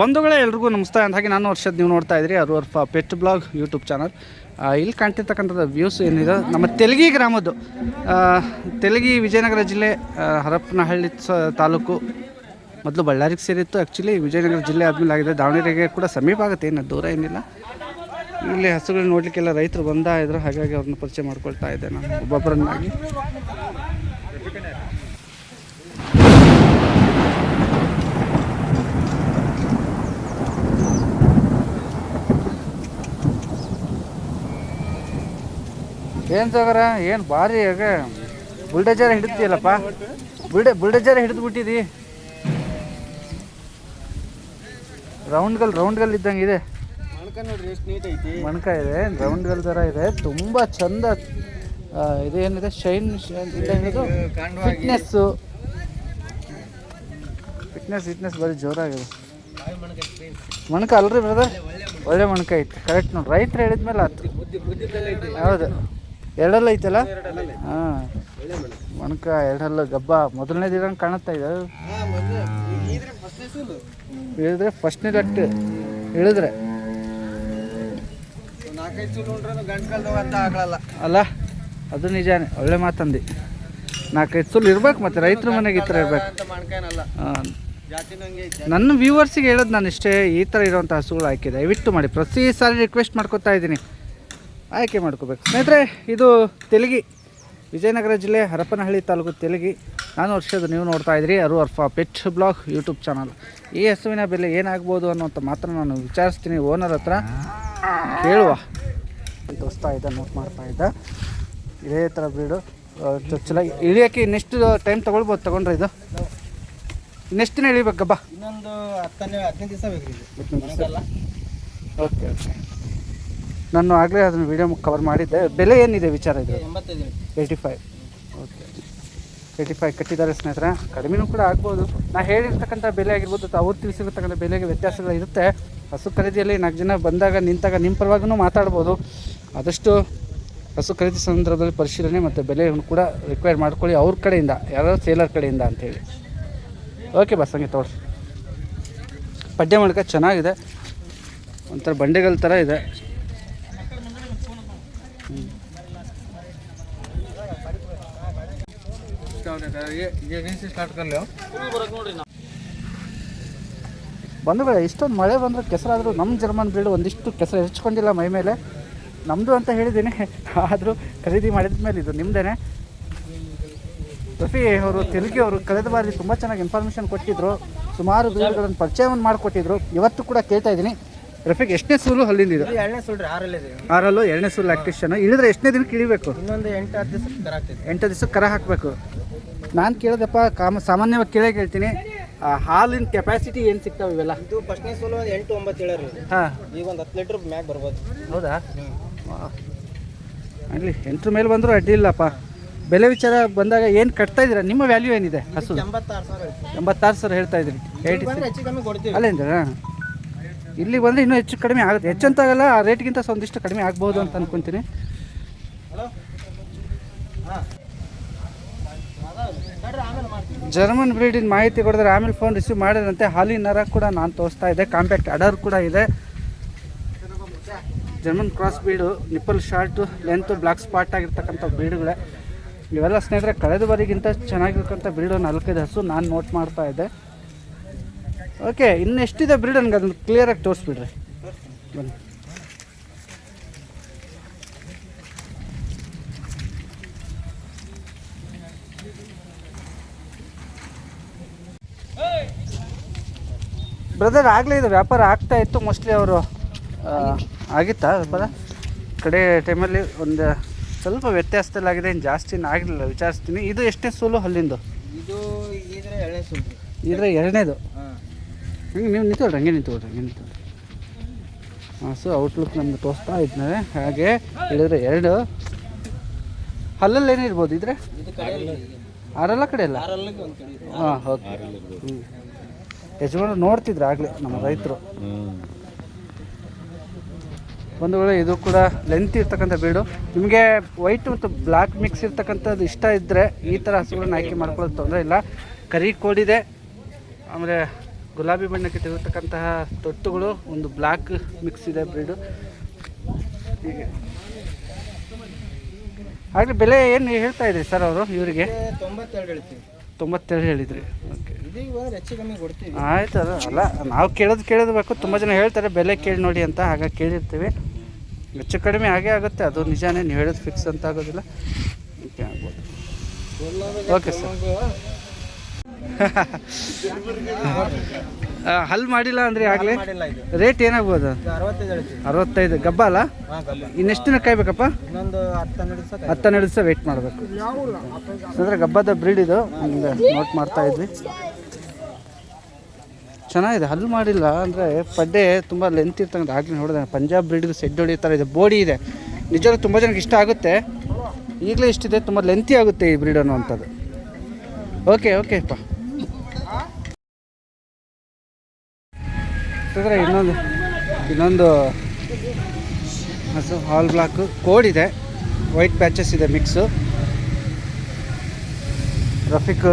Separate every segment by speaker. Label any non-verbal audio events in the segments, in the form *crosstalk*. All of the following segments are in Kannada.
Speaker 1: ಬಂಧುಗಳೇ ಎಲ್ರಿಗೂ ನಮಸ್ತೆ ಹಾಗೆ ನಾನು ವರ್ಷದ ನೀವು ನೋಡ್ತಾ ಇದ್ರಿ ಅವ್ರ ಪೆಟ್ ಬ್ಲಾಗ್ ಯೂಟ್ಯೂಬ್ ಚಾನಲ್. ಇಲ್ಲಿ ಕಾಣ್ತಿರ್ತಕ್ಕಂಥದ್ದು ವ್ಯೂಸ್ ಏನಿದೆ? ನಮ್ಮ ತೆಲಗಿ ಗ್ರಾಮದ್ದು. ತೆಲಗಿ ವಿಜಯನಗರ ಜಿಲ್ಲೆ ಹರಪ್ಪನಹಳ್ಳಿ ತಾಲೂಕು, ಮೊದಲು ಬಳ್ಳಾರಿಗೆ ಸೇರಿತ್ತು. ಆ್ಯಕ್ಚುಲಿ ವಿಜಯನಗರ ಜಿಲ್ಲೆ ಆದಮೇಲೆ ಆಗಿದೆ. ದಾವಣಗೆರೆಗೆ ಕೂಡ ಸಮೀಪ ಆಗುತ್ತೆ ಏನು ದೂರ ಏನಿಲ್ಲ. ಇಲ್ಲಿ ಹಸುಗಳನ್ನ ನೋಡಲಿಕ್ಕೆಲ್ಲ ರೈತರು ಬಂದಾಯಿದ್ರು ಹಾಗಾಗಿ ಅವ್ರನ್ನ ಪರಿಚಯ ಮಾಡ್ಕೊಳ್ತಾ ಇದ್ದೆ ನಾನು ಒಬ್ಬೊಬ್ಬರನ್ನಾಗಿ ಏನು ಸಾಗರ? ಏನು ಭಾರಿ ಆಗ. ಬುಲ್ಡೇಜರ್ ಹಿಡಿತೀಯಲ್ಲಪ್ಪ ಬುಲ್ಡೆ ಬುಲ್ಡೇಜರ್ ಹಿಡಿದು ಬಿಟ್ಟಿದಿ ರೌಂಡ್ಗಲ್ ರೌಂಡ್ಗಲ್ ಇದ್ದಂಗೆ ಇದೆ.
Speaker 2: ಮಣ್ಕ
Speaker 1: ಇದೆ ರೌಂಡ್ಗಲ್ ಥರ ಇದೆ. ತುಂಬ ಚಂದ ಇದೇನಿದೆ shine fitness fitness fitness fitness ಬರೀ ಜೋರಾಗಿದೆ. ಮಣ್ಕ ಅಲ್ರಿ ಬ್ರದರ್ ಒಳ್ಳೆ ಮಣ್ಕ ಐತೆ ಕರೆಕ್ಟ್ ನೋಡಿ. ರೈತರು ಹೇಳಿದ್ಮೇಲೆ
Speaker 2: ಆಯ್ತು
Speaker 1: ಹೌದು. ಎರಡಲ್ಲ ಐತಲ್ಲ? ಹಾಂ ಒಣಕ ಎರಡಲ್ಲ ಗಬ್ಬ. ಮೊದಲನೇ ದಿನ ಕಾಣುತ್ತಾ ಇದೆ?
Speaker 2: ಇದ್ರೆ ಫಸ್ಟ್ನೇ ಸೂಲು
Speaker 1: ಇಳಿದ್ರೆ ಫಸ್ಟ್ನೇ ಲಟ್ಟು ಇಳಿದ್ರೆ? ಅಲ್ಲ ಅದು ನಿಜಾನೇ. ಒಳ್ಳೆ ಮಾತಂದಿ. ನಾಲ್ಕೈದು ಸುಲ್ ಇರ್ಬೇಕು ಮತ್ತೆ ರೈತರ ಮನೆಗೆ ಈ ಥರ ಇರ್ಬೇಕು. ನನ್ನ ವ್ಯೂವರ್ಸಿಗೆ ಹೇಳೋದು ನಾನು ಇಷ್ಟೇ ಈ ಥರ ಇರುವಂಥ ಹಸುಗಳು ಹಾಕಿದೆ. ದಯವಿಟ್ಟು ಮಾಡಿ. ಪ್ರತಿ ಸಾರಿ ರಿಕ್ವೆಸ್ಟ್ ಮಾಡ್ಕೊತಾ ಇದ್ದೀನಿ. ಆಯ್ಕೆ ಮಾಡ್ಕೋಬೇಕು. ಸ್ನೇಹಿತರೆ ಇದು ತೆಲುಗಿ. ವಿಜಯನಗರ ಜಿಲ್ಲೆ ಹರಪನಹಳ್ಳಿ ತಾಲೂಕು ತೆಲಗಿ. ನಾನು ವರ್ಷದ ನೀವು ನೋಡ್ತಾ ಇದ್ರಿ ಅರು Arfa pet blog YouTube channel. ಈ ಹಸುವಿನ ಬೆಲೆ ಏನಾಗ್ಬೋದು ಅನ್ನೋಂಥ ಮಾತ್ರ ನಾನು ವಿಚಾರಿಸ್ತೀನಿ. ಓನರ್ ಹತ್ರ ಕೇಳುವ. ದೋಸ್ತ ಇದ್ದ ನೋಟ್ ಮಾಡ್ತಾ ಇದ್ದ. ಇದೇ ಥರ ಬೀಡು ಚೊಚ್ಚಲಾಗಿ ಇಳಿಯೋಕ್ಕೆ ಇನ್ನೆಷ್ಟು ಟೈಮ್ ತೊಗೊಳ್ಬೋದು. ತೊಗೊಂಡ್ರೆ ಇದು. ಇನ್ನೆಷ್ಟು ದಿನ ಇಳಿಬೇಕಬ್ಬ
Speaker 2: ಇನ್ನೊಂದು ಹತ್ತನೇ ಹದಿನೈದು ದಿವಸ ಬೇಕು
Speaker 1: ಓಕೆ ಓಕೆ ನಾನು ಆಗಲೇ ಅದನ್ನು ವೀಡಿಯೋ ಕವರ್ ಮಾಡಿದ್ದೆ. ಬೆಲೆ ಏನಿದೆ ವಿಚಾರ ಇದೆ eighty five okay eighty five ಕಟ್ಟಿದ್ದಾರೆ ಸ್ನೇಹಿತರೆ. ಕಡಿಮೆನೂ ಕೂಡ ಆಗ್ಬೋದು. ನಾ ಹೇಳಿರ್ತಕ್ಕಂಥ ಬೆಲೆ ಆಗಿರ್ಬೋದು ಅಥವಾ ಅವ್ರು ತಿಳಿಸಿರ್ತಕ್ಕಂಥ ಬೆಲೆಗೆ ವ್ಯತ್ಯಾಸಗಳು ಇರುತ್ತೆ. ಹಸು ಖರೀದಿಯಲ್ಲಿ ನಾಲ್ಕು ಜನ ಬಂದಾಗ ನಿಂತಾಗ ನಿಮ್ಮ ಪರವಾಗೂ ಮಾತಾಡ್ಬೋದು. ಆದಷ್ಟು ಹಸು ಖರೀದಿ ಸಂದರ್ಭದಲ್ಲಿ ಪರಿಶೀಲನೆ ಮತ್ತು ಬೆಲೆಯನ್ನು ಕೂಡ ರಿಕ್ವೈರ್ ಮಾಡ್ಕೊಳ್ಳಿ ಅವ್ರ ಕಡೆಯಿಂದ ಯಾರೋ ಸೇಲರ್ ಕಡೆಯಿಂದ ಅಂತೇಳಿ. ಓಕೆ ಬಸ್ ಹಂಗೆ ತೋರಿಸಿ. ಪಡ್ಡೆ ಮಾಡ್ಕ ಚೆನ್ನಾಗಿದೆ. ಒಂಥರ ಬಂಡೆಗಳ ಥರ ಇದೆ. ಬಂಧುಗಳೇ ಇಷ್ಟೊಂದು ಮಳೆ ಬಂದರೂ ಕೆಸರಾದರೂ ನಮ್ಮ ಜರ್ಮನ್ ಬ್ರೀಡ್ ಒಂದಿಷ್ಟು ಕೆಸರು ಹೆಚ್ಕೊಂಡಿಲ್ಲ ಮೈ ಮೇಲೆ. ನಮ್ಮದು ಅಂತ ಹೇಳಿದ್ದೀನಿ ಆದರೂ ಖರೀದಿ ಮಾಡಿದ ಮೇಲೆ ಇದು ನಿಮ್ಮದೇ ರಫಿ ಅವರು ತೆಲುಗಿ ಅವರು ಕಳೆದ ಬಾರಿ ತುಂಬ ಚೆನ್ನಾಗಿ ಇನ್ಫಾರ್ಮೇಷನ್ ಕೊಟ್ಟಿದ್ರು. ಸುಮಾರು ಬ್ರೀಡ್ಗಳನ್ನು ಪರಿಚಯವನ್ನು ಮಾಡಿಕೊಟ್ಟಿದ್ರು. ಇವತ್ತು ಕೂಡ ಕೇಳ್ತಾ ಇದ್ದೀನಿ. ರಫಿಗೆ ಎಷ್ಟನೇ ಸೂಲು ಅಲ್ಲಿಂದ ಇದು?
Speaker 2: ಎರಡನೇ ಸೂಲ್ರಿ ಆರಲ್ಲಿ
Speaker 1: ಎರಡನೇ ಸೂಲು ಆಕ್ಟಿಷನ್ ಇಳಿದ್ರೆ ಎಷ್ಟನೇ ದಿನಕ್ಕೆ ಇಳಿಬೇಕು
Speaker 2: ಇನ್ನೊಂದು ಎಂಟು ಹತ್ತು ದಿವಸ ಕರ
Speaker 1: ಎಂಟು ದಿವಸ ಕರ ಹಾಕಬೇಕು. ನಾನು ಕೇಳಿದಪ್ಪ ಕಾಮ ಸಾಮಾನ್ಯವಾಗಿ ಕೇಳೇ ಕೇಳ್ತೀನಿ. ಆ, ಹಾಲಿನ ಕೆಪಾಸಿಟಿ ಏನು ಸಿಗ್ತಾವೆ ಇವೆಲ್ಲ?
Speaker 2: ಇದು ಫಸ್ಟ್ನೇ ಸೋಲು ಒಂದು ಎಂಟು ಒಂಬತ್ತು ಹೇಳರಿ
Speaker 1: ಹಾಂ.
Speaker 2: ಈಗ ಒಂದು ಹತ್ತು ಲೀಟ್ರ್ ಮ್ಯಾಗೆ ಬರ್ಬೋದು.
Speaker 1: ಹೌದಾ? ಆಗಲಿ ಎಂಟ್ರ ಮೇಲೆ ಬಂದರೂ ಅಡ್ಡಿ ಇಲ್ಲಪ್ಪ. ಬೆಲೆ ವಿಚಾರ ಬಂದಾಗ ಏನು ಕಟ್ತಾ ಇದ್ದೀರಾ? ನಿಮ್ಮ ವ್ಯಾಲ್ಯೂ ಏನಿದೆ? ಹಸು.
Speaker 2: ಎಂಬತ್ತಾರು ಸಾವಿರ ಐತಿ
Speaker 1: ಎಂಬತ್ತಾರು ಸಾವಿರ ಹೇಳ್ತಾ ಇದ್ದೀರಿ ಏಯ್ಟಿ
Speaker 2: ಬಂದ್ರೆ ಹೆಚ್ಚು ಕಮ್ಮಿ ಕೊಡ್ತೀವಿ.
Speaker 1: ಅಲ್ಲೇಂದ್ರ ಇಲ್ಲಿ ಬಂದರೆ ಇನ್ನೂ ಹೆಚ್ಚು ಕಡಿಮೆ ಆಗುತ್ತೆ. ಹೆಚ್ಚಂತಾಗಲ್ಲ ಆ ರೇಟ್ಗಿಂತ ಒಂದಿಷ್ಟು ಕಡಿಮೆ ಆಗ್ಬೋದು ಅಂತ ಅನ್ಕೊತೀನಿ
Speaker 2: ಹಲೋ ಹಾಂ ನೋಡ್ರಿ ಆಮೇಲೆ ಮಾಡ್ತೀವಿ
Speaker 1: ಜರ್ಮನ್ ಬ್ರೀಡಿನ ಮಾಹಿತಿ ಕೊಡಿದ್ರೆ ಆಮೇಲೆ ಫೋನ್ ರಿಸೀವ್ ಮಾಡಿದ್ರಂತೆ. ಹಾಲಿನ ನರ ಕೂಡ ನಾನು ತೋರಿಸ್ತಾ ಇದ್ದೆ ಕಾಂಪ್ಯಾಕ್ಟ್ ಅಡರ್ ಕೂಡ ಇದೆ. German cross breed nipple short length black spot ಆಗಿರ್ತಕ್ಕಂಥ ಬ್ರೀಡುಗಳೇ ಇವೆಲ್ಲ ಸ್ನೇಹಿತರೆ, ಕಳೆದ ಬಾರಿಗಿಂತ ಚೆನ್ನಾಗಿರ್ತಕ್ಕಂಥ ಬ್ರೀಡು ನಾಲ್ಕೈದು ಹಸು ನಾನು ನೋಟ್ ಮಾಡ್ತಾ ಇದ್ದೆ. ಓಕೆ ಇನ್ನೆಷ್ಟಿದೆ ಬ್ರೀಡ್ ನನಗೆ ಅದನ್ನು ಕ್ಲಿಯರಾಗಿ ತೋರಿಸ್ಬಿಡ್ರಿ. ಬನ್ನಿ. ಬ್ರದರ್ ಆಗಲೇ ಇದು ವ್ಯಾಪಾರ ಆಗ್ತಾ ಇತ್ತು. ಮೋಸ್ಟ್ಲಿ ಅವರು ಆಗಿತ್ತಾ ವ್ಯಾಪಾರ? ಕಡೆ ಟೈಮಲ್ಲಿ ಒಂದು ಸ್ವಲ್ಪ ವ್ಯತ್ಯಾಸದಲ್ಲಾಗಿದೆ ಏನು ಜಾಸ್ತಿ ಆಗಲಿಲ್ಲ ವಿಚಾರಿಸ್ತೀನಿ. ಇದು ಎಷ್ಟನೇ ಸೋಲು ಅಲ್ಲಿಂದು
Speaker 2: ಇದು ಇದ್ರೆ ಎರಡನೇ ಸೂಲ್ರಿ
Speaker 1: ಇದ್ರೆ ಎರಡನೇದು?
Speaker 2: ಹಾಂ.
Speaker 1: ಹಂಗೆ ನೀವು ನಿಂತ್ಕೊಳ್ರಿ ಹಂಗೆ ನಿಂತ್ಕೊಳ್ರಿ ಹಂಗೆ ನಿಂತ್ಕೊಳ್ರಿ. ಹಾಂ ಸೊ ಔಟ್ಲುಕ್ ನಮ್ಗೆ ತೋರಿಸ್ತಾ ಇದ್ದಾರೆ ಹಾಗೆ ಹೇಳಿದ್ರೆ ಎರಡು. ಹಲ್ಲಲ್ಲಿ ಏನಿರ್ಬೋದು ಇದ್ರೆ? ಆರಲ್ಲ ಕಡೆ ಅಲ್ಲ. ಹಾಂ ಓಕೆ ಹ್ಞೂ ಯಜಮಾನ ನೋಡ್ತಿದ್ರು ಆಗಲೇ ನಮ್ಮ ರೈತರು. ಒಂದು ವೇಳೆ ಇದು ಕೂಡ ಲೆಂತ್ ಇರ್ತಕ್ಕಂಥ ಬೀಡು. ನಿಮಗೆ ವೈಟ್ ಮತ್ತು ಬ್ಲ್ಯಾಕ್ ಮಿಕ್ಸ್ ಇರ್ತಕ್ಕಂಥದ್ದು ಇಷ್ಟ ಇದ್ದರೆ ಈ ಥರ ಹಸುಗಳನ್ನ ಆಯ್ಕೆ ಮಾಡ್ಕೊಳ್ಳೋದು ತೊಂದರೆ ಇಲ್ಲ. ಕರಿ ಕೋಡಿದೆ. ಆಮೇಲೆ ಗುಲಾಬಿ ಬಣ್ಣಕ್ಕೆ ತಿರುಗತಕ್ಕಂತಹ ತೊಟ್ಟುಗಳು, ಒಂದು ಬ್ಲ್ಯಾಕ್ ಮಿಕ್ಸ್ ಇದೆ ಬ್ರೀಡು ಹೀಗೆ. ಆಗಲಿ ಬೆಲೆ ಏನು ಹೇಳ್ತಾ ಇದ್ದೀರಿ ಸರ್ ಅವರು ಇವರಿಗೆ?
Speaker 2: ತೊಂಬತ್ತೆರಡು ಹೇಳ್ತೀವಿ.
Speaker 1: ತೊಂಬತ್ತೇಳು ಹೇಳಿದ್ರಿ. ಓಕೆ. ಆಯ್ತು ಅದು. ಅಲ್ಲ ನಾವು ಕೇಳೋದು ಕೇಳಿದ್ಬೇಕು. ತುಂಬ ಜನ ಹೇಳ್ತಾರೆ ಬೆಲೆ ಕೇಳಿ ನೋಡಿ ಅಂತ ಹಾಗೆ ಕೇಳಿರ್ತೀವಿ. ಹೆಚ್ಚು ಕಡಿಮೆ ಆಗೇ ಆಗುತ್ತೆ. ಅದು ನಿಜಾನೇ ನೀವು ಹೇಳೋದು ಫಿಕ್ಸ್ ಅಂತ ಆಗೋದಿಲ್ಲ. ಓಕೆ ಆಗ್ಬೋದು. ಓಕೆ ಸರ್ ಹಲ್ ಮಾಡಿಲ್ಲ ಅಂದ್ರೆ ಆಗಲೇ? ರೇಟ್ ಏನಾಗ್ಬೋದು?
Speaker 2: ಅರವತ್ತೈದು.
Speaker 1: ಗಬ್ಬ ಅಲ್ಲ? ಇನ್ನೆಷ್ಟು ದಿನ ಕಾಯ್ಬೇಕಪ್ಪ?
Speaker 2: ಹನ್ನೆರಡು ದಿವಸ
Speaker 1: ವೇಟ್ ಮಾಡಬೇಕು. ಅಂದರೆ ಗಬ್ಬದ ಬ್ರೀಡ್ ಇದು. ನೋಟ್ ಮಾಡ್ತಾ ಇದ್ವಿ. ಚೆನ್ನಾಗಿದೆ. ಹಲ್ ಮಾಡಿಲ್ಲ ಅಂದರೆ ಪಡ್ಡೆ ತುಂಬ ಲೆಂತ್ ಇರ್ತಕ್ಕಂಥ ಆಗಲಿ ನೋಡಿದೆ. ಪಂಜಾಬ್ ಬ್ರೀಡ್ಗೆ ಸೆಡ್ ಹೊಡಿತಾರೆ ಇದೆ. ಬೋಡಿ ಇದೆ. ನಿಜವಾಗ್ಲೂ ತುಂಬ ಜನಕ್ಕೆ ಇಷ್ಟ ಆಗುತ್ತೆ. ಈಗಲೇ ಇಷ್ಟಿದೆ, ತುಂಬ ಲೆಂತಿ ಆಗುತ್ತೆ ಈ ಬ್ರೀಡ್ ಅನ್ನುವಂಥದ್ದು. ಓಕೆ ಓಕೆಪ್ಪ ಯಾಕಂದರೆ ಇನ್ನೊಂದು ಇನ್ನೊಂದು ಹಸು, ಹಾಲ್ ಬ್ಲಾಕು. ಕೋಡ್ ಇದೆ. ವೈಟ್ ಪ್ಯಾಚಸ್ ಇದೆ ಮಿಕ್ಸು ರಫಿಕ್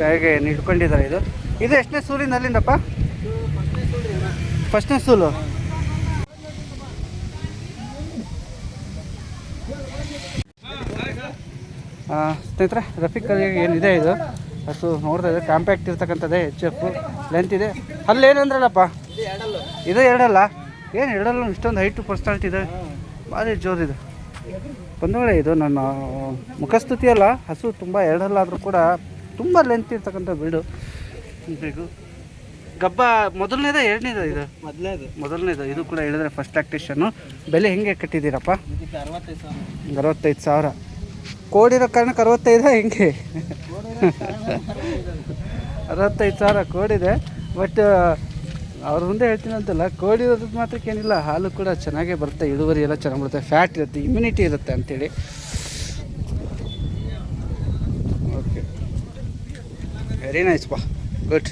Speaker 1: ಕೈಗೆ ಹಿಡ್ಕೊಂಡಿದ್ದಾರೆ ಇದು. ಇದು ಎಷ್ಟನೇ ಸೂಲಿಂದ ಅಲ್ಲಿಂದಪ್ಪ? ಫಸ್ಟ್ನೇ ಸೂಲು. ಸ್ನೇಹಿತರೆ, ರಫಿಕ್ ಕೈಗೆ ಏನಿದೆ ಇದು? ಹಸು ನೋಡ್ತಾ ಇದೆ ಕಾಂಪ್ಯಾಕ್ಟ್ ಇರ್ತಕ್ಕಂಥದ್ದೇ ಎಚ್ ಎಫ್ ಲೆಂತ್ ಇದೆ. ಅಲ್ಲಿ ಏನಂದ್ರಲ್ಲಪ್ಪ ಇದು ಎರಡಲ್ಲ. ಏನು ಎರಡಲ್ಲ ಇಷ್ಟೊಂದು ಹೈಟು ಪರ್ಸ್ನಾಲಿಟಿ ಇದೆ. ಭಾರಿ ಜೋರಿದೆ ಬಂಧುಗಳೇ ಇದು ನನ್ನ ಮುಖಸ್ತುತಿ ಅಲ್ಲ. ಹಸು ತುಂಬ ಎರಡಲ್ಲಾದರೂ ಕೂಡ ತುಂಬ ಲೆಂತ್ ಇರ್ತಕ್ಕಂಥ ಬೀಡು ಬೇಕು ಗಬ್ಬ ಮೊದಲನೇದ ಎರಡನೇದ ಇದು?
Speaker 2: ಮೊದಲನೇದು
Speaker 1: ಮೊದಲನೇದು? ಇದು ಕೂಡ ಹೇಳಿದ್ರೆ ಫಸ್ಟ್ ಆಕ್ಟೇಷನ್ನು ಬೆಲೆ ಹೆಂಗೆ ಕಟ್ಟಿದ್ದೀರಪ್ಪ?
Speaker 2: ಇದಕ್ಕೆ ಅರವತ್ತೈದು ಸಾವಿರ.
Speaker 1: ಅರವತ್ತೈದು ಸಾವಿರ. ಕೋಡಿರೋ ಕಾರಣಕ್ಕೆ ಅರವತ್ತೈದ ಹೆಂಗೆ? ಅರವತ್ತೈದು ಸಾವಿರ. ಕೋಡಿದೆ. ಬಟ್ ಅವ್ರ ಮುಂದೆ ಹೇಳ್ತೀನಿ ಅಂತಲ್ಲ ಕೋಳಿ ಇರೋದು ಮಾತ್ರಕ್ಕೆ ಏನಿಲ್ಲ ಹಾಲು ಕೂಡ ಚೆನ್ನಾಗೇ ಬರುತ್ತೆ ಇಳುವರಿ ಎಲ್ಲ ಚೆನ್ನಾಗಿ ಬರುತ್ತೆ ಫ್ಯಾಟ್ ಇರುತ್ತೆ ಇಮ್ಯುನಿಟಿ ಇರುತ್ತೆ ಅಂತೇಳಿ. ಓಕೆ ವೆರಿ ನೈಸ್ ಪಾ. ಗುಡ್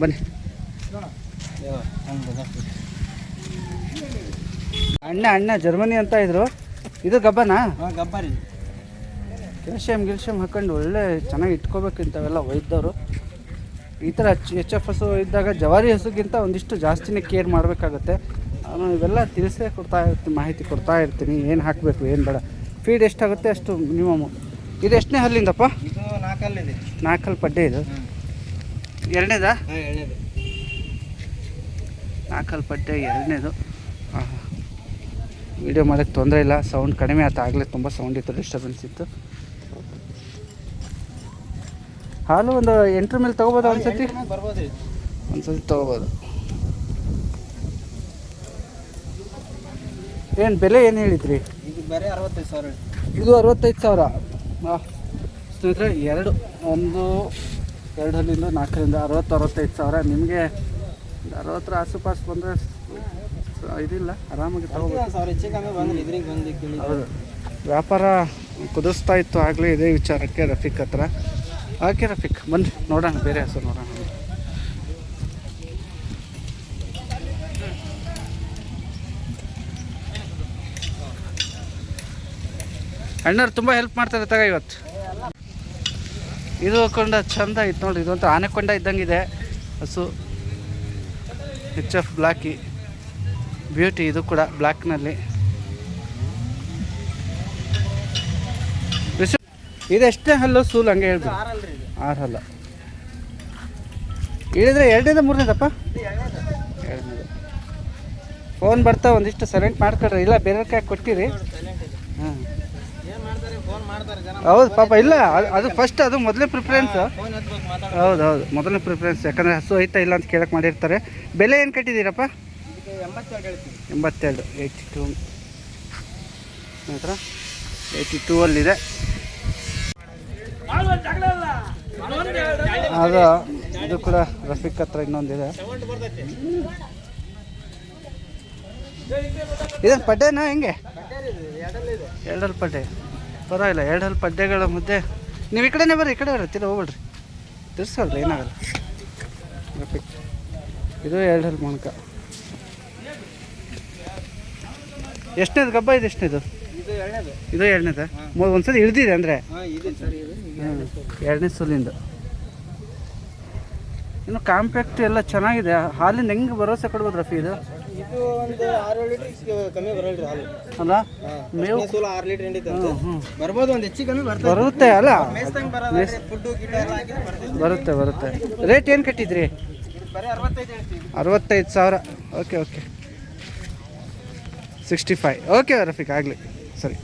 Speaker 1: ಬನ್ನಿ. ಅಣ್ಣ ಅಣ್ಣ ಜರ್ಮನಿ ಅಂತ ಇದ್ರು. ಇದು ಗಬ್ಬನಾ?
Speaker 2: ಗಬ್ಬರಿ
Speaker 1: ಕ್ಯಾಲ್ಶಿಯಮ್ ಗಿಲ್ಶಿಯಮ್ ಹಾಕೊಂಡು ಒಳ್ಳೆ ಚೆನ್ನಾಗಿ ಇಟ್ಕೋಬೇಕು ಇಂಥವೆಲ್ಲ ವೈದ್ಯರು ಈ ಥರ ಎಚ್ ಎಚ್ ಎಫ್ ಹಸು ಇದ್ದಾಗ ಜವಾರಿ ಹಸುಗಿಂತ ಒಂದಿಷ್ಟು ಜಾಸ್ತಿನೇ ಕೇರ್ ಮಾಡಬೇಕಾಗುತ್ತೆ. ನಾನು ಇವೆಲ್ಲ ತಿಳಿಸೇ ಕೊಡ್ತಾ ಇರ್ತೀನಿ ಮಾಹಿತಿ ಕೊಡ್ತಾ ಇರ್ತೀನಿ. ಏನು ಹಾಕಬೇಕು ಏನು ಬೇಡ. ಫೀಡ್ ಎಷ್ಟಾಗುತ್ತೆ ಅಷ್ಟು ಮಿನಿಮಮ್ ಇದು ಎಷ್ಟನೇ ಹಲ್ಲಿಂದಪ್ಪ? ನಾಲ್ಕಲ್ಲಿ ಪಡ್ಡೆ ಇದು? ಎರಡನೇದಾ?
Speaker 2: ಹಾಂ
Speaker 1: ನಾಲ್ಕಲ್ಲಿ ಪಡ್ಡೆ ಎರಡನೇದು. ವಿಡಿಯೋ ಮಾಡೋಕ್ಕೆ ತೊಂದರೆ ಇಲ್ಲ. ಸೌಂಡ್ ಕಡಿಮೆ ಆಯ್ತು ಆಗಲೇ ತುಂಬ ಸೌಂಡ್ ಇತ್ತು ಡಿಸ್ಟರ್ಬೆನ್ಸ್ ಇತ್ತು. ಹಾಲು ಒಂದು ಎಂಟ್ರ ಮೇಲೆ ತಗೋಬೋದು ಒಂದ್ಸತಿ? ಒಂದ್ಸತಿ ತಗೋಬೋದು. ಏನು ಬೆಲೆ ಏನು ಹೇಳಿದ್ರಿ?
Speaker 2: ಇದು ಅರವತ್ತೈದು ಸಾವಿರ ಹೇಳ್ತೀವಿ
Speaker 1: ಇದು ಅರವತ್ತೈದು ಸಾವಿರ. ಆ, ಸ್ನೇಹಿತರೆ ಎರಡು ಒಂದು ಎರಡು ಹಲ್ಲಿಂದ ನಾಲ್ಕರಿಂದ ಅರವತ್ತು ಅರವತ್ತೈದು ಸಾವಿರ. ನಿಮಗೆ ಒಂದು ಅರವತ್ತರ ಆಸುಪಾಸು ಬಂದರೆ ಇದಿಲ್ಲ ಆರಾಮಾಗಿ ಹೌದು. ವ್ಯಾಪಾರ ಕುದಿಸ್ತಾ ಇತ್ತು ಆಗಲೇ ಇದೇ ವಿಚಾರಕ್ಕೆ ರಫೀಕ್ ಹತ್ರ. ಓಕೆ ಪಿಕ್ ಬಂದು ನೋಡೋಣ, ಬೇರೆ ಹೆಸರು ನೋಡೋಣ. ಅಣ್ಣರು ತುಂಬ ಹೆಲ್ಪ್ ಮಾಡ್ತಾರೆ ತಗ ಇವತ್ತು. ಇದು ಕೊಂಡ ಚಂದ ಇತ್ತು ನೋಡಿ ಇದೊಂಥರ ಆನೆಕೊಂಡ ಇದ್ದಂಗಿದೆ. ಹಸು ಎಚ್ ಎಫ್ ಬ್ಲ್ಯಾಕಿ ಬ್ಯೂಟಿ ಇದು ಕೂಡ ಬ್ಲ್ಯಾಕ್ನಲ್ಲಿ ಇದು ಎಷ್ಟೇ ಹಲ್ಲು, ಸೂಲ್ ಹಂಗೆ ಹೇಳ್ಬಿಡು. ಆರು ಹಲ್ಲ ಇಳಿದ್ರೆ ಎರಡನೇದ, ಮೂರನೇದಪ್ಪ? ಎರಡನೇದು. ಫೋನ್ ಬರ್ತಾ ಒಂದಿಷ್ಟು ಸೈಲೆಂಟ್ ಮಾಡ್ಕೊಡ್ರಿ ಇಲ್ಲ ಬೇರೆ ಕೈ ಕೊಟ್ಟಿರಿ. ಹಾಂ ಹೌದು, ಪಾಪ, ಇಲ್ಲ, ಅದು- ಫಸ್ಟ್ ಅದು ಮೊದಲೇ ಪ್ರಿಫರೆನ್ಸ್ ಹೌದು ಹೌದು ಮೊದಲನೇ ಪ್ರಿಫರೆನ್ಸ್ ಯಾಕಂದರೆ ಹಸು ಐತಾ ಇಲ್ಲ ಅಂತ ಕೇಳಕ್ಕೆ ಮಾಡಿರ್ತಾರೆ. ಬೆಲೆ ಏನು ಕಟ್ಟಿದ್ದೀರಪ್ಪ?
Speaker 2: ಎಂಬತ್ತೆರಡು.
Speaker 1: ಏಯ್ಟಿ ಟೂ ನಂತರ ಏಯ್ಟಿ ಟೂ ಅಲ್ಲಿದೆ. ಅದು ಇದು ಕೂಡ ರಫಿಕ್ ಹತ್ರ ಇನ್ನೊಂದಿದೆ. ಇದೇನು ಪಡ್ಡೆನಾ ಹೆಂಗೆ? ಎರಡಲ್ಲಿ ಪಡ್ಡೆ. ಪರವಾಗಿಲ್ಲ ಎರಡಲ್ಲಿ ಪಡ್ಡೆಗಳ ಮುದ್ದೆ. ನೀವು ಈ ಕಡೆನೇ ಬರ್ರಿ, ಈ ಕಡೆ ಬರ್ರಿ ಹೋಗ್ಬಿಡ್ರಿ. ತಿರ್ಸಲ್ರಿ ಏನಾಗಲ್ಲ. ರಫಿಕ್, ಇದು ಎರಡಲ್ಲಿ ಮೊಣಕ. ಎಷ್ಟನೇದು, ಗಬ್ಬ ಇದು ಎಷ್ಟನೇದು?
Speaker 2: ಇದು
Speaker 1: ಎರಡನೇದು. ಎರಡನೇದ? ಒಂದ್ಸತಿ ಇಳಿದಿದೆ ಅಂದರೆ? ಎರಡನೇ ಸೂಲಿಂದ. ಇನ್ನು ಕಾಂಪ್ಯಾಕ್ಟ್ ಎಲ್ಲ ಚೆನ್ನಾಗಿದೆ. ಹಾಲಿಂದ ಹೆಂಗೆ ಭರವಸೆ ಕೊಡ್ಬೋದು ರಫಿ ಇದು? ಅಲ್ಲ? ಮೇವು
Speaker 2: ಬರ್ಬೋದು ಒಂದು ಹೆಚ್ಚು ಕಮ್ಮಿ
Speaker 1: ಬರುತ್ತೆ ಅಲ್ಲ?
Speaker 2: ಬರುತ್ತೆ.
Speaker 1: ಬರುತ್ತೆ ರೇಟ್ ಏನು ಕಟ್ಟಿದ್ರಿ?
Speaker 2: ಅರವತ್ತೈದು
Speaker 1: ಸಾವಿರ. Okay okay sixty five okay Rafiq ಆಗಲಿ. ಸರಿ.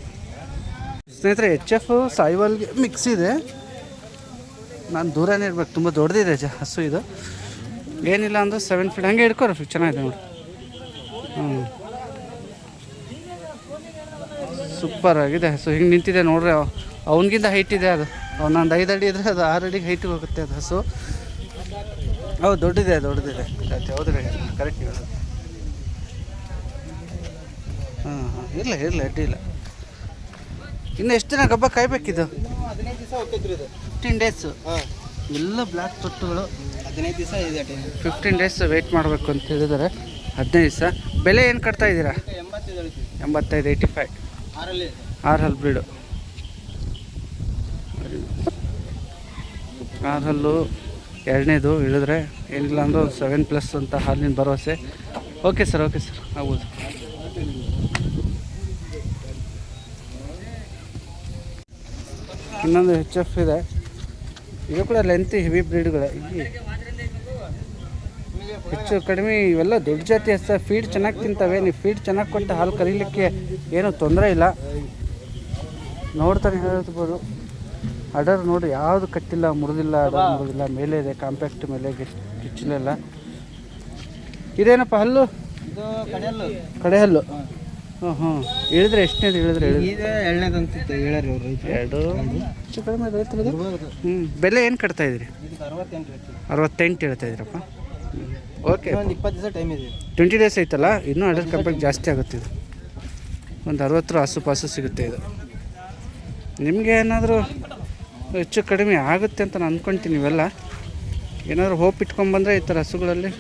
Speaker 1: ಸ್ನೇಹಿತರೆ ಎಚ್ ಎಫ್ ಸಾಯಿವಾಲ್ಗೆ ಮಿಕ್ಸ್ ಇದೆ. ನಾನು ದೂರನೇ ಇರ್ಬೇಕು, ತುಂಬ ದೊಡ್ಡದಿದೆ ಜ ಹಸು ಇದು. ಏನಿಲ್ಲ ಅಂದ್ರೆ ಸೆವೆನ್ ಫೀಟ್ ಹಂಗೆ ರಫಿಕ್ ಚೆನ್ನಾಗಿದೆ ನೋಡಿ. ಹ್ಞೂ ಸೂಪರ್ ಆಗಿದೆ ಹಸು. ಹಿಂಗೆ ನಿಂತಿದೆ ನೋಡ್ರಿ ಅವನಿಗಿಂತ ಹೈಟ್ ಇದೆ ಅದು. ಅವನೊಂದು ಐದು ಅಡಿ ಇದ್ರೆ ಅದು ಆರು ಅಡಿಗೆ ಹೈಟಿಗೆ ಹೋಗುತ್ತೆ ಅದು ಹಸು. ಹೌದು, ದೊಡ್ಡದಿದೆ ದೊಡ್ಡದಿದೆ. ಹೌದು ರೀ ಕರೆಕ್ಟ್ ಹೇಳೋದು ಹಾಂ ಹಾಂ ಇರಲಿ ಇರಲಿ, ಅಡ್ಡಿ ಇಲ್ಲ. ಇನ್ನು ಎಷ್ಟು ದಿನ ಗಬ್ಬ ಕಾಯ್ಬೇಕಿದು? ಫಿಫ್ಟೀನ್ ಡೇಸು ಎಲ್ಲ ಬ್ಲ್ಯಾಕ್ ತೊಟ್ಟುಗಳು.
Speaker 2: ಹದಿನೈದು ದಿವಸ ಇದೆ
Speaker 1: ಫಿಫ್ಟೀನ್ ಡೇಸ್ ವೆಯ್ಟ್ ಮಾಡಬೇಕು ಅಂತ ಹೇಳಿದರೆ ಹದಿನೈದು ದಿವಸ. ಬೆಲೆ ಏನು ಕಟ್ತಾ ಇದ್ದೀರಾ?
Speaker 2: ಎಂಬತ್ತೈದು
Speaker 1: ಏಯ್ಟಿ ಫೈವ್ ಆರ್ ಹಲ್ ಬ್ರೀಡು ಆರ್ ಹಲ್ಲು ಎರಡನೇದು ಇಳಿದ್ರೆ ಏನಿಲ್ಲ ಅಂದ್ರೆ ಸೆವೆನ್ ಪ್ಲಸ್ ಅಂತ ಹಾಲಿನ ಭರವಸೆ. ಓಕೆ ಸರ್ ಓಕೆ ಸರ್ ಆಗ್ಬೋದು ಇನ್ನೊಂದು ಹೆಚ್ ಎಫ್ ಇದೆ. ಇದು ಕೂಡ ಲೆಂತಿ ಹೆವಿ ಬ್ರೀಡ್ಗಳು ಹೆಚ್ಚು ಕಡಿಮೆ ಇವೆಲ್ಲ ದೊಡ್ಡ ಜಾತಿ ಹೆಸರು ಫೀಡ್ ಚೆನ್ನಾಗಿ ತಿಂತವೆ. ನೀವು ಫೀಡ್ ಚೆನ್ನಾಗಿ ಕೊಟ್ಟು ಹಾಲು ಕರೀಲಿಕ್ಕೆ ಏನೂ ತೊಂದರೆ ಇಲ್ಲ. ನೋಡ್ತಾನೆ ಹೇಳ್ಬೋದು. ಅಡರ್ ನೋಡಿ ಯಾವುದು ಕಟ್ಟಿಲ್ಲ, ಮುರಿದಿಲ್ಲ ಅಡರ್ ಮುರಿದಿಲ್ಲ. ಮೇಲೆ ಇದೆ ಕಾಂಪ್ಯಾಕ್ಟ್ ಮೇಲೆ ಕಿಚ್ಚಲೆಲ್ಲ ಇದೇನಪ್ಪ ಹಲ್ಲು? ಕಡೆ ಹಲ್ಲು ಹ್ಞೂ ಹಾಂ ಇಳಿದ್ರೆ ಎಷ್ಟನೇದು ಹೇಳಿದ್ರೆ
Speaker 2: ಇದು ಹೇಳರಿ ಅವ್ರು ರೈತರು.
Speaker 1: ಎರಡು. ಹೆಚ್ಚು ಕಡಿಮೆ ರೈತರದು ಹ್ಞೂ ಬೆಲೆ ಏನು ಕಟ್ತಾ ಇದ್ದೀರಿ?
Speaker 2: ಅರವತ್ತೆಂಟು
Speaker 1: ಹೇಳ್ತಾ ಇದ್ರಪ್ಪ ಓಕೆ
Speaker 2: ಒಂದು ಇಪ್ಪತ್ತು ದಿವಸ ಟೈಮ್ ಇದೆ.
Speaker 1: ಟ್ವೆಂಟಿ ಡೇಸ್ ಐತಲ್ಲ ಇನ್ನೂ ಅಡರ್ ಕಂಪ್ಲೀಟ್ ಜಾಸ್ತಿ ಆಗುತ್ತೆ ಇದು. ಒಂದು ಅರವತ್ತರ ಆಸುಪಾಸು ಸಿಗುತ್ತೆ ಇದು. ನಿಮಗೆ ಏನಾದರೂ ಹೆಚ್ಚು ಕಡಿಮೆ ಆಗುತ್ತೆ ಅಂತ ನಾನು ಅಂದ್ಕೊಳ್ತೀನಿ ಇವೆಲ್ಲ ಏನಾದರೂ ಹೋಪ್ ಇಟ್ಕೊಂಡ್ಬಂದರೆ ಈ ಥರ ಹಸುಗಳಲ್ಲಿ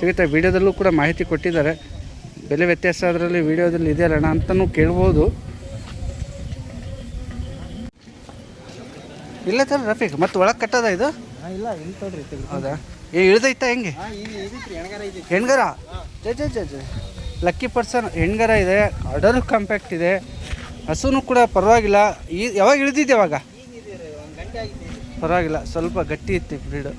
Speaker 1: ಸಿಗುತ್ತೆ. ವಿಡಿಯೋದಲ್ಲೂ ಕೂಡ ಮಾಹಿತಿ ಕೊಟ್ಟಿದ್ದಾರೆ. ಬೆಲೆ ವ್ಯತ್ಯಾಸ ಅದರಲ್ಲಿ ವಿಡಿಯೋದಲ್ಲಿ ಇದೆ ಅಣ್ಣ ಅಂತಲೂ ಕೇಳ್ಬೋದು. ಇಲ್ಲ ತರ ರಫೀಕ್ ಮತ್ತೆ ಒಳಗೆ ಕಟ್ಟದ ಇದು?
Speaker 2: ಇಲ್ಲ ಇಲ್ಲಿ ತೊಡ್ರಿ
Speaker 1: ಹೌದಾ? ಏ ಇಳ್ದೈತಾ ಹೆಂಗೆ? ಹೆಣ್ಗರ ಜೆ ಜೆ ಜೆ ಜೆ ಲಕ್ಕಿ ಪರ್ಸನ್ ಹೆಣ್ಗರ ಇದೆ ಅಡರು ಕಾಂಪ್ಯಾಕ್ಟ್ ಇದೆ ಹಸುನು ಕೂಡ ಪರವಾಗಿಲ್ಲ. ಈ ಯಾವಾಗ ಇಳಿದಿದೆ ಯಾವಾಗ? ಪರವಾಗಿಲ್ಲ ಸ್ವಲ್ಪ ಗಟ್ಟಿ ಇತ್ತು ಬ್ರೀಡ್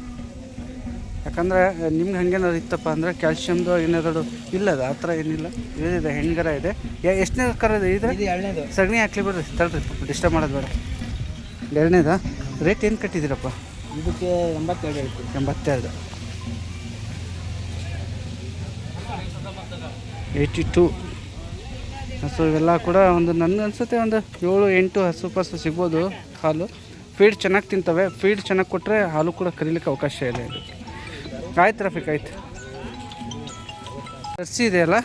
Speaker 1: ಯಾಕಂದರೆ ನಿಮ್ಗೆ ಹಂಗೇನಾದ್ರು ಇತ್ತಪ್ಪ ಅಂದರೆ ಕ್ಯಾಲ್ಶಿಯಮ್ದು ಏನಾದರೂ ಇಲ್ಲ ಅದು ಆ ಥರ ಏನಿಲ್ಲ. ಇದಿದೆ ಹೆಣ್ಗರ ಇದೆ. ಎಷ್ಟನೇ ಕರ ಇದೆ ಇದ್ರೆ
Speaker 2: ಇದು
Speaker 1: ಸಗಣಿ ಹಾಕ್ಲಿ ಬಿಡ್ರಿ. ತಡ್ರಿ ಡಿಸ್ಟರ್ಬ್ ಮಾಡೋದು ಬೇಡ. ಎರಡನೇದಾ? ರೇಟ್ ಏನು ಕಟ್ಟಿದ್ದೀರಪ್ಪ?
Speaker 2: ಇದಕ್ಕೆ ಎಂಬತ್ತೆರಡು
Speaker 1: ಎಂಬತ್ತೆರಡು. Eighty two. ಹಸು ಇವೆಲ್ಲ ಕೂಡ ಒಂದು ನನ್ನ ಅನಿಸುತ್ತೆ ಒಂದು ಏಳು ಎಂಟು ಹಸು ಪಸು ಸಿಗ್ಬೋದು ಹಾಲು. ಫೀಡ್ ಚೆನ್ನಾಗಿ ತಿಂತವೆ. ಫೀಡ್ ಚೆನ್ನಾಗಿ ಕೊಟ್ಟರೆ ಹಾಲು ಕೂಡ ಕರೀಲಿಕ್ಕೆ ಅವಕಾಶ ಇದೆ ಇದು ಆಯ್ತು ರಫಿಕ್ ಆಯ್ತು. ಜರ್ಸಿ ಇದೆಯಲ್ಲ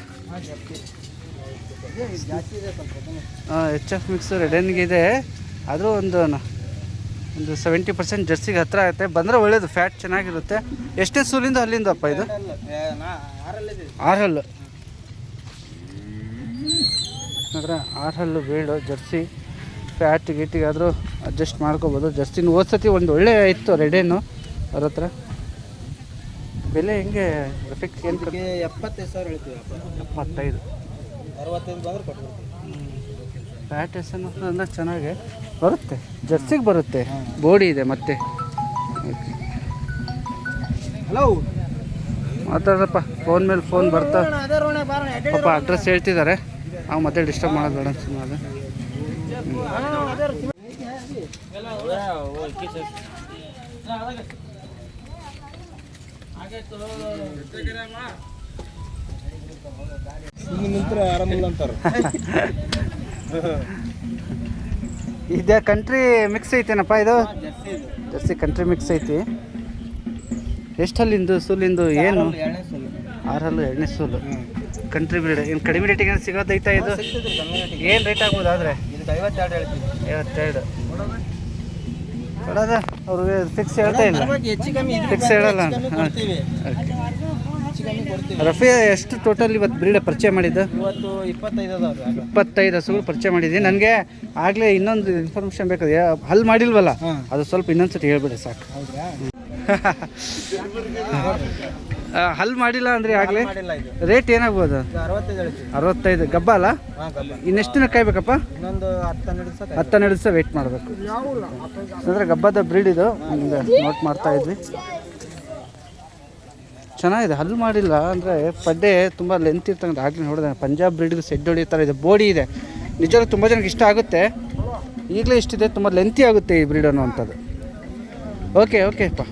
Speaker 2: ಸ್ವಲ್ಪ
Speaker 1: ಎಚ್ ಎಫ್ ಮಿಕ್ಸ್ ರೆಡನ್ಗೆ ಇದೆ. ಆದರೂ ಒಂದು ಒಂದು ಸೆವೆಂಟಿ ಪರ್ಸೆಂಟ್ ಜರ್ಸಿಗೆ ಹತ್ತಿರ ಆಗುತ್ತೆ. ಬಂದರೆ ಒಳ್ಳೇದು ಫ್ಯಾಟ್ ಚೆನ್ನಾಗಿರುತ್ತೆ. ಎಷ್ಟೇ ಸೂಲಿಂದ ಅಲ್ಲಿಂದಪ್ಪ ಇದು? ಆರ್ ಹಲ್ಲು. ಆರು ಹಲ್ಲು ಬೇಡು, ಜರ್ಸಿ ಫ್ಯಾಟ್ ಗೀಟಿಗಾದರೂ ಅಡ್ಜಸ್ಟ್ ಮಾಡ್ಕೋಬೋದು. ಜರ್ಸಿನ ಓದ್ಸತಿ ಒಂದು ಒಳ್ಳೆ ಇತ್ತು ರೆಡೇನು ಅವ್ರ ಹತ್ರ. ಬೆಲೆ ಹೆಂಗೆ ಫಿಕ್ಸ್ ಏನು
Speaker 2: ಇದಕ್ಕೆ ಎಪ್ಪತ್ತೈದು ಸಾವಿರ ಹೇಳ್ತೀವಿ
Speaker 1: ಎಪ್ಪತ್ತೈದು.
Speaker 2: ಅರವತ್ತೈದು ಬಂದ್ರೆ ಕೊಟ್ಬಿಡ್ತೀವಿ.
Speaker 1: ಫ್ಯಾಟ್ ಎಸನ್ನು ಅಂದರೆ ಚೆನ್ನಾಗಿ ಬರುತ್ತೆ. ಜರ್ಸಿಗೆ ಬರುತ್ತೆ. ಬೋಡಿ ಇದೆ ಮತ್ತೆ.
Speaker 2: ಹಲೋ
Speaker 1: ಮಾತಾಡ್ರಪ್ಪ. ಫೋನ್ ಮೇಲೆ ಫೋನ್ ಬರ್ತಾ
Speaker 2: ಅದೇ ರೋಣ ಬಾರೋಣ
Speaker 1: ಪಾಪ ಅಡ್ರೆಸ್ ಹೇಳ್ತಿದ್ದಾರೆ. ನಾವು ಮತ್ತೆ ಡಿಸ್ಟರ್ಬ್ ಮಾಡೋದು ಬೇಡ ಸುಮ್ಮನೆ
Speaker 2: ಇಲ್ಲಿ ನಿಂತ್ರೆ ಆರಾಮಿಲ್ಲ ಅಂತಾರೆ
Speaker 1: ಇದೆ ಕಂಟ್ರಿ ಮಿಕ್ಸ್ ಐತೇನಪ್ಪ ಇದು? ಜರ್ಸಿ ಕಂಟ್ರಿ ಮಿಕ್ಸ್ ಐತಿ. ಎಷ್ಟು ಹಲ್ಲಿಂದು ಸೂಲಿಂದು ಏನು? ಆರು ಹಲ್ಲು ಎರಡನೇ ಸೂಲು. ಕಂಟ್ರಿ ಬ್ರೀಡ್ ಏನು ಕಡಿಮೆ ರೇಟಿಗೆ ಸಿಗೋದೈತಾ ಇದು? ಏನು ರೇಟ್ ಆಗ್ಬೋದು ಆದರೆ?
Speaker 2: ಇದಕ್ಕೆ ಐವತ್ತೆರಡು ಹೇಳ್ತೀವಿ.
Speaker 1: ಐವತ್ತೆರಡು. ಕೊಡೋದ ಅವ್ರಿಗೆ ಫಿಕ್ಸ್ ಹೇಳ್ತಾ ಇಲ್ಲ. ಫಿಕ್ಸ್ ಹೇಳಲ್ಲ ರಫಿ ಎಷ್ಟು ಟೋಟಲ್ ಇವತ್ತು ಬ್ರೀಡ್ ಪರಿಚಯ ಮಾಡಿದ್ದು?
Speaker 2: ಇವತ್ತು ಇಪ್ಪತ್ತೈದು
Speaker 1: ಹಸುಗಳು ಪರಿಚಯ ಮಾಡಿದ್ದೀನಿ. ನನಗೆ ಆಗಲೇ ಇನ್ನೊಂದು ಇನ್ಫಾರ್ಮೇಷನ್ ಬೇಕಾದ್ರೆ ಹಲ್ ಮಾಡಿಲ್ವಲ್ಲ? ಅದು ಸ್ವಲ್ಪ ಇನ್ನೊಂದು ಸತಿ ಹೇಳ್ಬಿಡಿ ಸಾಕು *laughs* ಹಲ್ ಮಾಡಿಲ್ಲ ಅಂದ್ರೆ ಆಗಲೇ?
Speaker 2: ಮಾಡಿಲ್ಲ ಇದು.
Speaker 1: ರೇಟ್ ಏನಾಗ್ಬೋದು?
Speaker 2: ಇದು ಅರವತ್ತೈದು ಹೇಳ್ತೀವಿ.
Speaker 1: ಅರವತ್ತೈದು. ಗಬ್ಬ ಅಲ್ಲ?
Speaker 2: ಹಾಂ
Speaker 1: ಇನ್ನೆಷ್ಟು ದಿನ ಕಾಯ್ಬೇಕಪ್ಪ?
Speaker 2: ಇನ್ನೊಂದು ಹತ್ತು ಹನ್ನೆರಡು ದಿವಸ
Speaker 1: ಹತ್ತು ಹನ್ನೆರಡು ದಿವಸ ವೆಯ್ಟ್ ಮಾಡಬೇಕು. ಅಂದರೆ ಗಬ್ಬದ ಬ್ರೀಡ್ ಇದು. ನಿಮ್ಗೆ ನೋಟ್ ಮಾಡ್ತಾ ಇದ್ವಿ. ಚೆನ್ನಾಗಿದೆ. ಹಲ್ಲು ಮಾಡಿಲ್ಲ ಅಂದರೆ ಪಡ್ಡೆ ತುಂಬ ಲೆಂತ್ ಇರ್ತಕ್ಕಂಥ ಆಗಲಿ ನೋಡಿದೆ. ಪಂಜಾಬ್ ಬ್ರೀಡ್ಗೆ ಸೆಡ್ ಹೊಡಿತಾರೆ. ಇದೆ ಬೋಡಿ ಇದೆ. ನಿಜವಾಗ್ಲೂ ತುಂಬ ಜನಕ್ಕೆ ಇಷ್ಟ ಆಗುತ್ತೆ. ಈಗಲೇ ಇಷ್ಟಿದೆ ತುಂಬ ಲೆಂತಿ ಆಗುತ್ತೆ ಈ ಬ್ರೀಡ್ ಅನ್ನುವಂಥದ್ದು. ಓಕೆ ಓಕೆ ಅಪ್ಪ.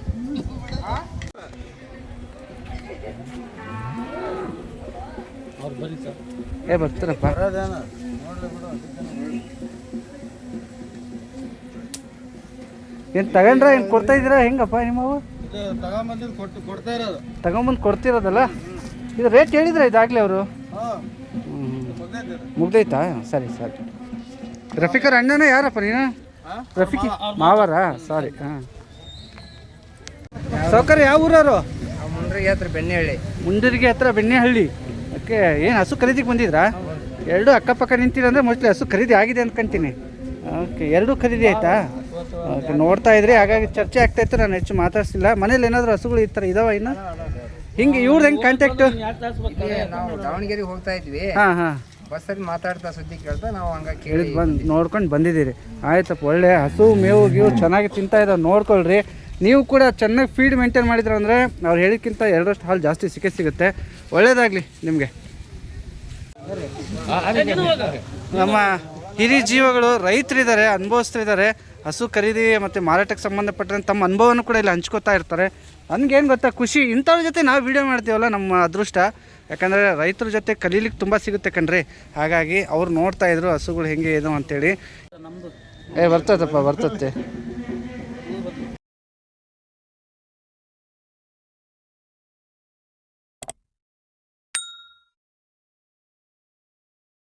Speaker 1: ಏ ಬರ್ತಾರಪ್ಪ. ಏನು ತಗೊಂಡ್ರ ಏನು ಕೊಡ್ತಾ ಇದ್ದೀರಾ? ಹೆಂಗಪ್ಪ ನಿಮ್ಮವು ತಗೊಂಬಂದು ಕೊಡ್ತಿರೋದಲ್ಲ? ಇದು ರೇಟ್ ಹೇಳಿದ್ರೆ ಇದಾಗ್ಲಿ ಅವರು? ಮುಗ್ದೈತಾ ಸರಿ ಸರಿ. ರಫಿಕರ್ ಅಣ್ಣನ ಯಾರಪ್ಪ ನೀನು?
Speaker 2: ರಫಿಕ್
Speaker 1: ರಫಿಕಿ ಮಾವರ? ಸಾರಿ ಹಾಂ. ಸೌಕರ್ಯ ಯಾವ ಊರವರು?
Speaker 2: ಮುಂಡ್ರಿಗೆ ಹತ್ರ ಬೆಣ್ಣೆಹಳ್ಳಿ
Speaker 1: ಮುಂಡರಿಗೆ ಹತ್ರ ಬೆಣ್ಣೆಹಳ್ಳಿ ಓಕೆ ಏನು ಹಸು ಖರೀದಿಗೆ ಬಂದಿದ್ರಾ? ಎರಡು ಅಕ್ಕಪಕ್ಕ ನಿಂತಿರಂದ್ರೆ ಮೋಸ್ಟ್ಲಿ ಹಸು ಖರೀದಿ ಆಗಿದೆ ಅಂದ್ಕೊಂತೀನಿ ಓಕೆ ಎರಡೂ ಖರೀದಿ ಆಯಿತಾ? ಓಕೆ ನೋಡ್ತಾ ಇದ್ರಿ ಹಾಗಾಗಿ ಚರ್ಚೆ ಆಗ್ತಾಯಿತ್ತು ನಾನು ಹೆಚ್ಚು ಮಾತಾಡ್ಸಿಲ್ಲ. ಮನೇಲಿ ಏನಾದರೂ ಹಸುಗಳು ಈ ಥರ ಇದಾವ ಇನ್ನು? ಹಿಂಗೆ ಇವ್ರದ್ದು ಹೆಂಗೆ ಕಾಂಟ್ಯಾಕ್ಟು
Speaker 2: ನಾವು ದಾವಣಗೆರೆಗೆ ಹೋಗ್ತಾ ಇದ್ವಿ.
Speaker 1: ಹಾಂ ಹಾಂ.
Speaker 2: ಬಸ್ಸಲ್ಲಿ ಮಾತಾಡ್ತಾ ಸುದ್ದಿ ಕೇಳ್ತಾ ನಾವು ಹಂಗೆ
Speaker 1: ಕೇಳಿದ್ ಬಂದು ನೋಡ್ಕೊಂಡು ಬಂದಿದ್ದೀರಿ. ಆಯ್ತಪ್ಪ ಒಳ್ಳೆ ಹಸು ಮೇವು ಗೀವು ಚೆನ್ನಾಗಿ ತಿಂತಾ ಇದ್ದಾವೆ ನೋಡ್ಕೊಳ್ರಿ. ನೀವು ಕೂಡ ಚೆನ್ನಾಗಿ ಫೀಡ್ ಮೇಂಟೈನ್ ಮಾಡಿದ್ರೆ ಅಂದರೆ ಅವ್ರು ಹೇಳಿದ್ಕಿಂತ ಎರಡರಷ್ಟು ಹಾಲು ಜಾಸ್ತಿ ಸಿಕ್ಕೇ ಸಿಗುತ್ತೆ. ಒಳ್ಳೇದಾಗಲಿ ನಿಮಗೆ. ನಮ್ಮ ಹಿರಿಯ ಜೀವಗಳು ರೈತರಿದ್ದಾರೆ ಅನುಭವಿಸ್ತಿದ್ದಾರೆ ಹಸು ಖರೀದಿ ಮತ್ತು ಮಾರಾಟಕ್ಕೆ ಸಂಬಂಧಪಟ್ಟಂತೆ ತಮ್ಮ ಅನುಭವವನ್ನು ಕೂಡ ಇಲ್ಲಿ ಹಂಚ್ಕೋತಾ ಇರ್ತಾರೆ. ನನಗೇನು ಗೊತ್ತಾ, ಖುಷಿ, ಇಂಥವ್ರ ಜೊತೆ ನಾವು ವೀಡಿಯೋ ಮಾಡ್ತೀವಲ್ಲ ನಮ್ಮ ಅದೃಷ್ಟ. ಯಾಕಂದರೆ ರೈತರ ಜೊತೆ ಕಲೀಲಿಕ್ಕೆ ತುಂಬ ಸಿಗುತ್ತೆ ಕಣ್ರಿ. ಹಾಗಾಗಿ ಅವ್ರು ನೋಡ್ತಾ ಇದ್ರು ಹಸುಗಳು ಹೆಂಗೆ ಇದು ಅಂತೇಳಿ. ಏ, ಬರ್ತದಪ್ಪ, ಬರ್ತತ್ತೆ.